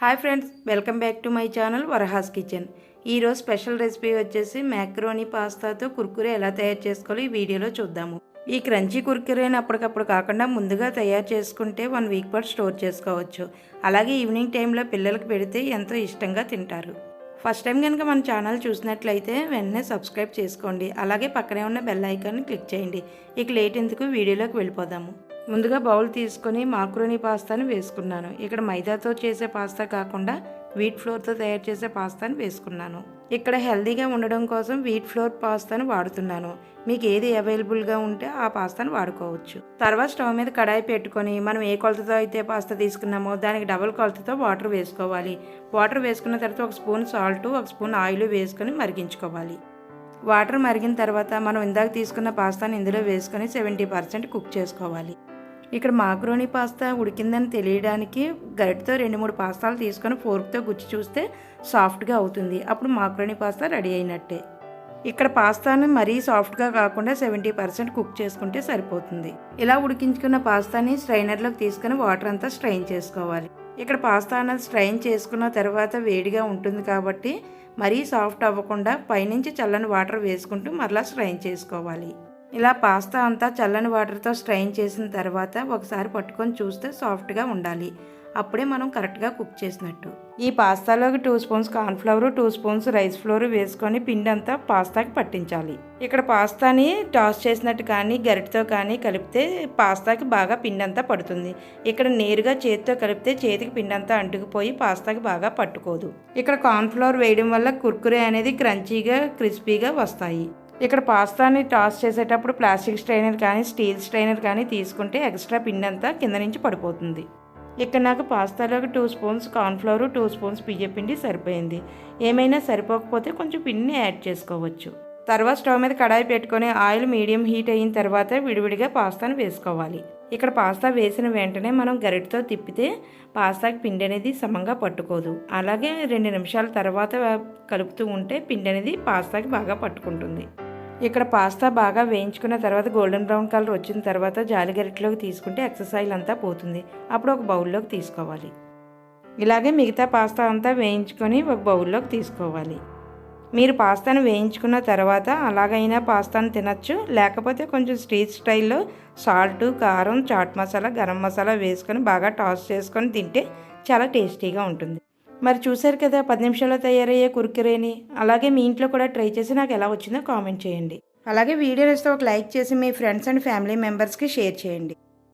Hi friends welcome back to my channel Varahas kitchen. ఈరోజు special recipe వచ్చేసి macaroni పాస్తాతో కుర్కురే ఎలా తయారు చేసుకోవాలో ఈ వీడియోలో చూద్దాము. ఈ క్రంచీ కుర్కురేని అప్పటికప్పుడు కాకుండా ముందుగా తయారు చేసుకుంటే వన్ వీక్ పాటు స్టోర్ చేసుకోవచ్చు. అలాగే ఈవినింగ్ టైంలో పిల్లలకు పెడితే ఎంతో ఇష్టంగా తింటారు. ఫస్ట్ టైం కనుక మన ఛానల్ చూసినట్లయితే వెంటనే సబ్స్క్రైబ్ చేసుకోండి. అలాగే పక్కనే ఉన్న బెల్ ఐకాన్ని క్లిక్ చేయండి. ఇక లేట్ ఎందుకు? వీడియోలోకి వెళ్ళిపోదాము. ముందుగా బౌల్ తీసుకొని మాక్రోని పాస్తాని వేసుకున్నాను. ఇక్కడ మైదాతో చేసే పాస్తా కాకుండా వీట్ ఫ్లోర్తో తయారు చేసే పాస్తాని వేసుకున్నాను. ఇక్కడ హెల్తీగా ఉండడం కోసం వీట్ ఫ్లోర్ పాస్తాను వాడుతున్నాను. మీకు ఏది అవైలబుల్గా ఉంటే ఆ పాస్తాను వాడుకోవచ్చు. తర్వాత స్టవ్ మీద కడాయి పెట్టుకొని మనం ఏ కొలతతో అయితే పాస్తా తీసుకున్నామో దానికి డబుల్ కొలతతో వాటర్ వేసుకోవాలి. వాటర్ వేసుకున్న తర్వాత ఒక స్పూన్ సాల్ట్ ఒక స్పూన్ ఆయిల్ వేసుకొని మరిగించుకోవాలి. వాటర్ మరిగిన తర్వాత మనం ఇందాక తీసుకున్న పాస్తాను ఇందులో వేసుకొని సెవెంటీ పర్సెంట్ కుక్ చేసుకోవాలి. ఇక్కడ మాక్రోని పాస్తా ఉడికిందని తెలియడానికి గరిటతో రెండు మూడు పాస్తాలు తీసుకొని ఫోర్క్తో గుచ్చి చూస్తే సాఫ్ట్గా అవుతుంది. అప్పుడు మాక్రోని పాస్తా రెడీ అయినట్టే. ఇక్కడ పాస్తాను మరీ సాఫ్ట్గా కాకుండా సెవెంటీ పర్సెంట్ కుక్ చేసుకుంటే సరిపోతుంది. ఇలా ఉడికించుకున్న పాస్తాని స్ట్రైనర్లోకి తీసుకొని వాటర్ అంతా స్ట్రైన్ చేసుకోవాలి. ఇక్కడ పాస్తా అనేది స్ట్రైన్ చేసుకున్న తర్వాత వేడిగా ఉంటుంది కాబట్టి మరీ సాఫ్ట్ అవ్వకుండా పైనుంచి చల్లని వాటర్ వేసుకుంటూ మరలా స్ట్రైన్ చేసుకోవాలి. ఇలా పాస్తా అంతా చల్లని వాటర్తో స్ట్రైన్ చేసిన తర్వాత ఒకసారి పట్టుకొని చూస్తే సాఫ్ట్గా ఉండాలి. అప్పుడే మనం కరెక్ట్గా కుక్ చేసినట్టు. ఈ పాస్తాలోకి two spoons cornflour two spoons rice flour వేసుకొని పిండి అంతా పాస్తాకి పట్టించాలి. ఇక్కడ పాస్తాని టాస్ చేసినట్టు కానీ గరిటతో కానీ కలిపితే పాస్తాకి బాగా పిండి అంతా పడుతుంది. ఇక్కడ నేరుగా చేతితో కలిపితే చేతికి పిండి అంతా అంటుకుపోయి పాస్తాకి బాగా పట్టుకోదు. ఇక్కడ కార్న్ఫ్లవర్ వేయడం వల్ల కుర్కురే అనేది క్రంచీగా క్రిస్పీగా వస్తాయి. ఇక్కడ పాస్తాని టాస్ చేసేటప్పుడు ప్లాస్టిక్ స్ట్రైనర్ కానీ స్టీల్ స్ట్రైనర్ కానీ తీసుకుంటే ఎక్స్ట్రా పిండి అంతా కింద నుంచి పడిపోతుంది. ఇక్కడ నాకు పాస్తాలోకి two spoons cornflour two spoons బియ్య పిండి సరిపోయింది. ఏమైనా సరిపోకపోతే కొంచెం పిండిని యాడ్ చేసుకోవచ్చు. తర్వాత స్టవ్ మీద కడాయి పెట్టుకొని ఆయిల్ మీడియం హీట్ అయిన తర్వాత విడివిడిగా పాస్తాను వేసుకోవాలి. ఇక్కడ పాస్తా వేసిన వెంటనే మనం గరిటతో తిప్పితే పాస్తాకి పిండి అనేది సమంగా పట్టుకోదు. అలాగే రెండు నిమిషాల తర్వాత కలుపుతూ ఉంటే పిండి అనేది పాస్తాకి బాగా పట్టుకుంటుంది. ఇక్కడ పాస్తా బాగా వేయించుకున్న తర్వాత గోల్డెన్ బ్రౌన్ కలర్ వచ్చిన తర్వాత జాలి గరిటలోకి తీసుకుంటే ఎక్సర్సైజ్ అంతా పోతుంది. అప్పుడు ఒక బౌల్లోకి తీసుకోవాలి. ఇలాగే మిగతా పాస్తా అంతా వేయించుకొని ఒక బౌల్లోకి తీసుకోవాలి. మీరు పాస్తాను వేయించుకున్న తర్వాత అలాగైనా పాస్తాను తినచ్చు. లేకపోతే కొంచెం స్ట్రీట్ స్టైల్లో సాల్ట్ కారం చాట్ మసాలా గరం మసాలా వేసుకొని బాగా టాస్ చేసుకొని తింటే చాలా టేస్టీగా ఉంటుంది. మరి చూశారు కదా పది నిమిషాల్లో తయారయ్యే కుర్కురేని. అలాగే మీ ఇంట్లో కూడా ట్రై చేసి నాకు ఎలా వచ్చిందో కామెంట్ చేయండి. అలాగే వీడియో నచ్చితే ఒక లైక్ చేసి మీ ఫ్రెండ్స్ అండ్ ఫ్యామిలీ మెంబర్స్కి షేర్ చేయండి.